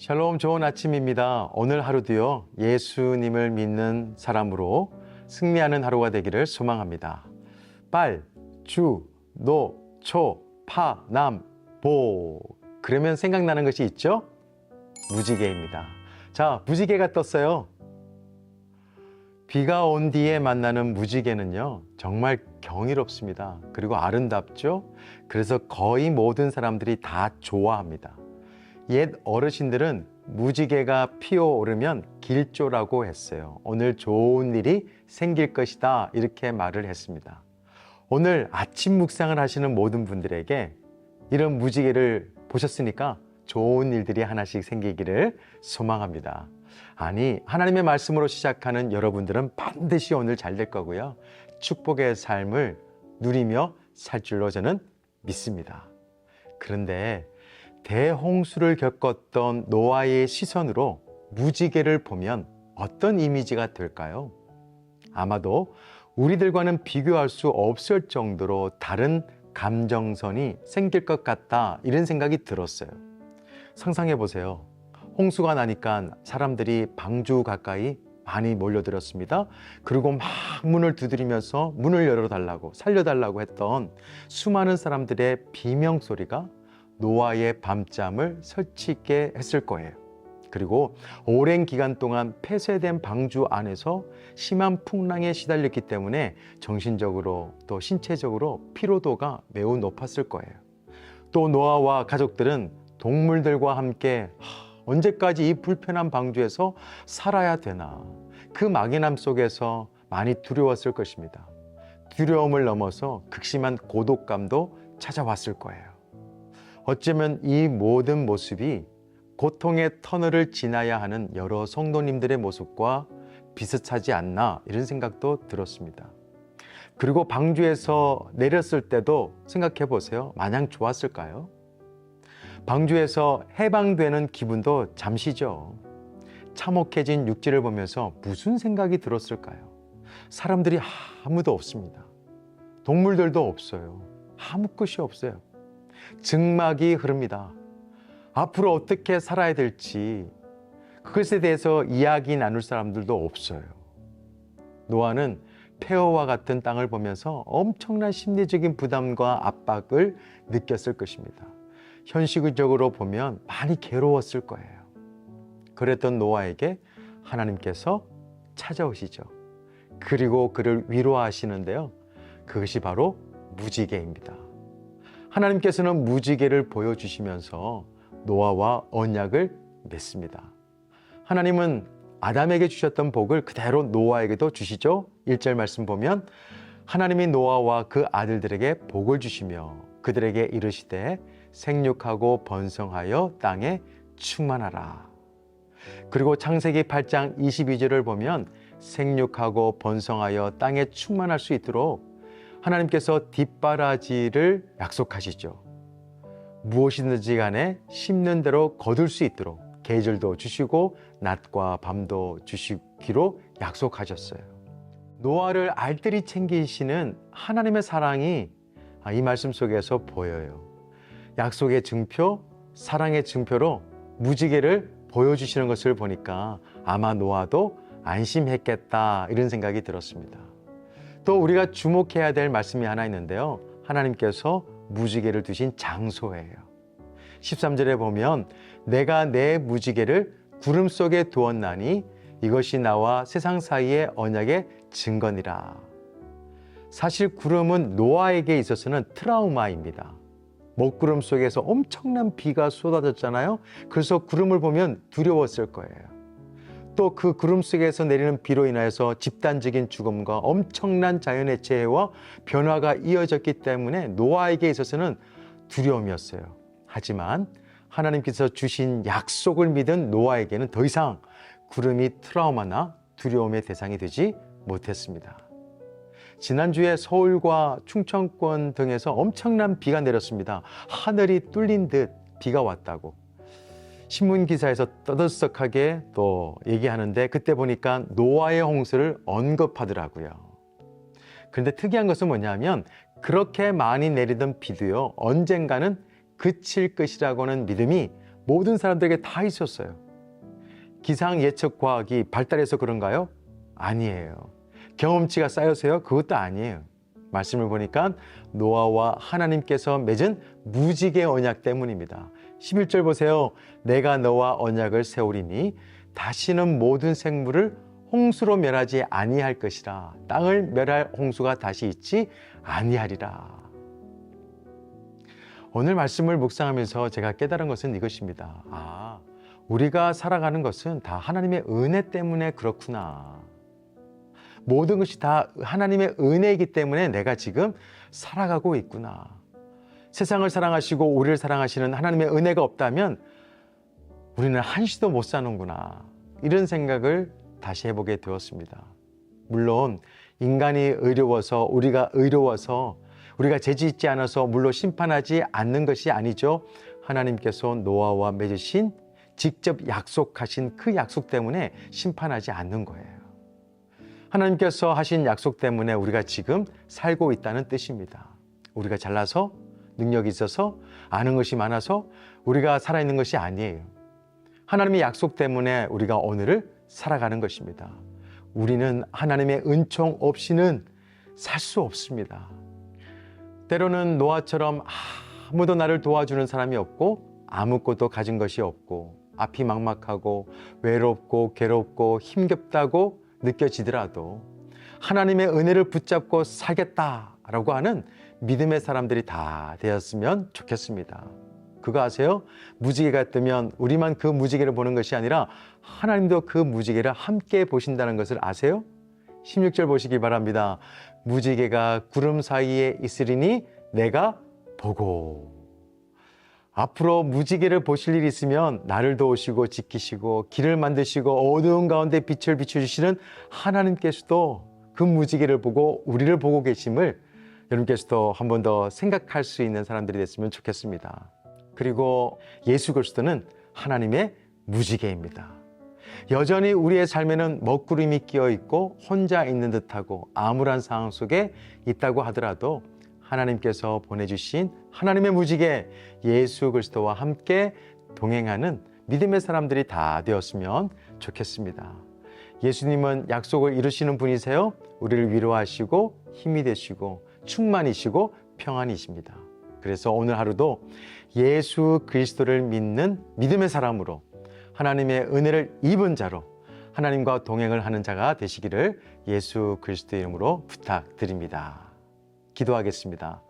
샬롬 좋은 아침입니다. 오늘 하루도요, 예수님을 믿는 사람으로 승리하는 하루가 되기를 소망합니다. 빨, 주, 노, 초, 파, 남, 보. 그러면 생각나는 것이 있죠? 무지개입니다. 자, 무지개가 떴어요. 비가 온 뒤에 만나는 무지개는요, 정말 경이롭습니다. 그리고 아름답죠? 그래서 거의 모든 사람들이 다 좋아합니다. 옛 어르신들은 무지개가 피어오르면 길조라고 했어요. 오늘 좋은 일이 생길 것이다. 이렇게 말을 했습니다. 오늘 아침 묵상을 하시는 모든 분들에게 이런 무지개를 보셨으니까 좋은 일들이 하나씩 생기기를 소망합니다. 아니, 하나님의 말씀으로 시작하는 여러분들은 반드시 오늘 잘 될 거고요. 축복의 삶을 누리며 살 줄로 저는 믿습니다. 그런데 대홍수를 겪었던 노아의 시선으로 무지개를 보면 어떤 이미지가 될까요? 아마도 우리들과는 비교할 수 없을 정도로 다른 감정선이 생길 것 같다 이런 생각이 들었어요. 상상해 보세요. 홍수가 나니까 사람들이 방주 가까이 많이 몰려들었습니다. 그리고 막 문을 두드리면서 문을 열어달라고 살려달라고 했던 수많은 사람들의 비명 소리가 노아의 밤잠을 설치게 했을 거예요. 그리고 오랜 기간 동안 폐쇄된 방주 안에서 심한 풍랑에 시달렸기 때문에 정신적으로 또 신체적으로 피로도가 매우 높았을 거예요. 또 노아와 가족들은 동물들과 함께 하, 언제까지 이 불편한 방주에서 살아야 되나 그 막연함 속에서 많이 두려웠을 것입니다. 두려움을 넘어서 극심한 고독감도 찾아왔을 거예요. 어쩌면 이 모든 모습이 고통의 터널을 지나야 하는 여러 성도님들의 모습과 비슷하지 않나 이런 생각도 들었습니다. 그리고 방주에서 내렸을 때도 생각해 보세요. 마냥 좋았을까요? 방주에서 해방되는 기분도 잠시죠. 참혹해진 육지를 보면서 무슨 생각이 들었을까요? 사람들이 아무도 없습니다. 동물들도 없어요. 아무 것이 없어요. 증막이 흐릅니다. 앞으로 어떻게 살아야 될지 그것에 대해서 이야기 나눌 사람들도 없어요. 노아는 폐허와 같은 땅을 보면서 엄청난 심리적인 부담과 압박을 느꼈을 것입니다. 현실적으로 보면 많이 괴로웠을 거예요. 그랬던 노아에게 하나님께서 찾아오시죠. 그리고 그를 위로하시는데요. 그것이 바로 무지개입니다. 하나님께서는 무지개를 보여주시면서 노아와 언약을 맺습니다. 하나님은 아담에게 주셨던 복을 그대로 노아에게도 주시죠. 1절 말씀 보면 하나님이 노아와 그 아들들에게 복을 주시며 그들에게 이르시되 생육하고 번성하여 땅에 충만하라. 그리고 창세기 8장 22절을 보면 생육하고 번성하여 땅에 충만할 수 있도록 하나님께서 뒷바라지를 약속하시죠. 무엇이든지 간에 심는 대로 거둘 수 있도록 계절도 주시고 낮과 밤도 주시기로 약속하셨어요. 노아를 알뜰히 챙기시는 하나님의 사랑이 이 말씀 속에서 보여요. 약속의 증표, 사랑의 증표로 무지개를 보여주시는 것을 보니까 아마 노아도 안심했겠다 이런 생각이 들었습니다. 또 우리가 주목해야 될 말씀이 하나 있는데요. 하나님께서 무지개를 두신 장소예요. 13절에 보면 내가 내 무지개를 구름 속에 두었나니 이것이 나와 세상 사이의 언약의 증거니라. 사실 구름은 노아에게 있어서는 트라우마입니다. 먹구름 속에서 엄청난 비가 쏟아졌잖아요. 그래서 구름을 보면 두려웠을 거예요. 또 그 구름 속에서 내리는 비로 인하여서 집단적인 죽음과 엄청난 자연의 재해와 변화가 이어졌기 때문에 노아에게 있어서는 두려움이었어요. 하지만 하나님께서 주신 약속을 믿은 노아에게는 더 이상 구름이 트라우마나 두려움의 대상이 되지 못했습니다. 지난주에 서울과 충청권 등에서 엄청난 비가 내렸습니다. 하늘이 뚫린 듯 비가 왔다고. 신문 기사에서 떠들썩하게 또 얘기하는데 그때 보니까 노아의 홍수를 언급하더라고요. 그런데 특이한 것은 뭐냐면 그렇게 많이 내리던 비도요 언젠가는 그칠 것이라고는 믿음이 모든 사람들에게 다 있었어요. 기상 예측 과학이 발달해서 그런가요? 아니에요. 경험치가 쌓여서요? 그것도 아니에요. 말씀을 보니까 노아와 하나님께서 맺은 무지개 언약 때문입니다. 11절 보세요. 내가 너와 언약을 세우리니 다시는 모든 생물을 홍수로 멸하지 아니할 것이라. 땅을 멸할 홍수가 다시 있지 아니하리라. 오늘 말씀을 묵상하면서 제가 깨달은 것은 이것입니다. 아, 우리가 살아가는 것은 다 하나님의 은혜 때문에 그렇구나. 모든 것이 다 하나님의 은혜이기 때문에 내가 지금 살아가고 있구나. 세상을 사랑하시고 우리를 사랑하시는 하나님의 은혜가 없다면 우리는 한시도 못 사는구나. 이런 생각을 다시 해보게 되었습니다. 물론 인간이 의로워서 우리가 의로워서 우리가 죄지 있지 않아서 물로 심판하지 않는 것이 아니죠. 하나님께서 노아와 맺으신 직접 약속하신 그 약속 때문에 심판하지 않는 거예요. 하나님께서 하신 약속 때문에 우리가 지금 살고 있다는 뜻입니다. 우리가 잘나서 능력이 있어서 아는 것이 많아서 우리가 살아있는 것이 아니에요. 하나님의 약속 때문에 우리가 오늘을 살아가는 것입니다. 우리는 하나님의 은총 없이는 살 수 없습니다. 때로는 노아처럼 아무도 나를 도와주는 사람이 없고 아무것도 가진 것이 없고 앞이 막막하고 외롭고 괴롭고 힘겹다고 느껴지더라도 하나님의 은혜를 붙잡고 살겠다라고 하는 믿음의 사람들이 다 되었으면 좋겠습니다. 그거 아세요? 무지개가 뜨면 우리만 그 무지개를 보는 것이 아니라 하나님도 그 무지개를 함께 보신다는 것을 아세요? 16절 보시기 바랍니다. 무지개가 구름 사이에 있으리니 내가 보고. 앞으로 무지개를 보실 일이 있으면 나를 도우시고 지키시고 길을 만드시고 어두운 가운데 빛을 비춰주시는 하나님께서도 그 무지개를 보고 우리를 보고 계심을 여러분께서도 한 번 더 생각할 수 있는 사람들이 됐으면 좋겠습니다. 그리고 예수 그리스도는 하나님의 무지개입니다. 여전히 우리의 삶에는 먹구름이 끼어 있고 혼자 있는 듯하고 암울한 상황 속에 있다고 하더라도 하나님께서 보내주신 하나님의 무지개 예수 그리스도와 함께 동행하는 믿음의 사람들이 다 되었으면 좋겠습니다. 예수님은 약속을 이루시는 분이세요. 우리를 위로하시고 힘이 되시고 충만이시고 평안이십니다. 그래서 오늘 하루도 예수 그리스도를 믿는 믿음의 사람으로 하나님의 은혜를 입은 자로 하나님과 동행을 하는 자가 되시기를 예수 그리스도 이름으로 부탁드립니다. 기도하겠습니다.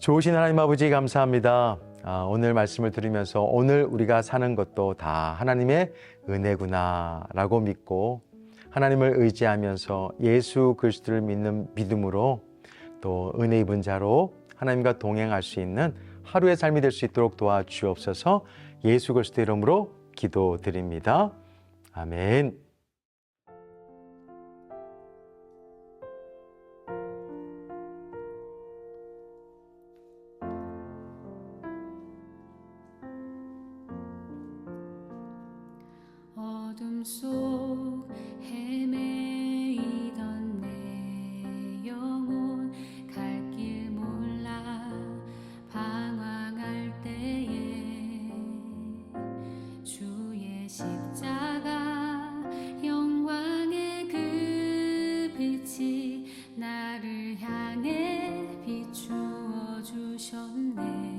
좋으신 하나님 아버지 감사합니다. 아, 오늘 말씀을 들으면서 오늘 우리가 사는 것도 다 하나님의 은혜구나라고 믿고 하나님을 의지하면서 예수 그리스도를 믿는 믿음으로 또 은혜 입은 자로 하나님과 동행할 수 있는 하루의 삶이 될 수 있도록 도와주옵소서 예수 그리스도 이름으로 기도드립니다. 아멘. 你。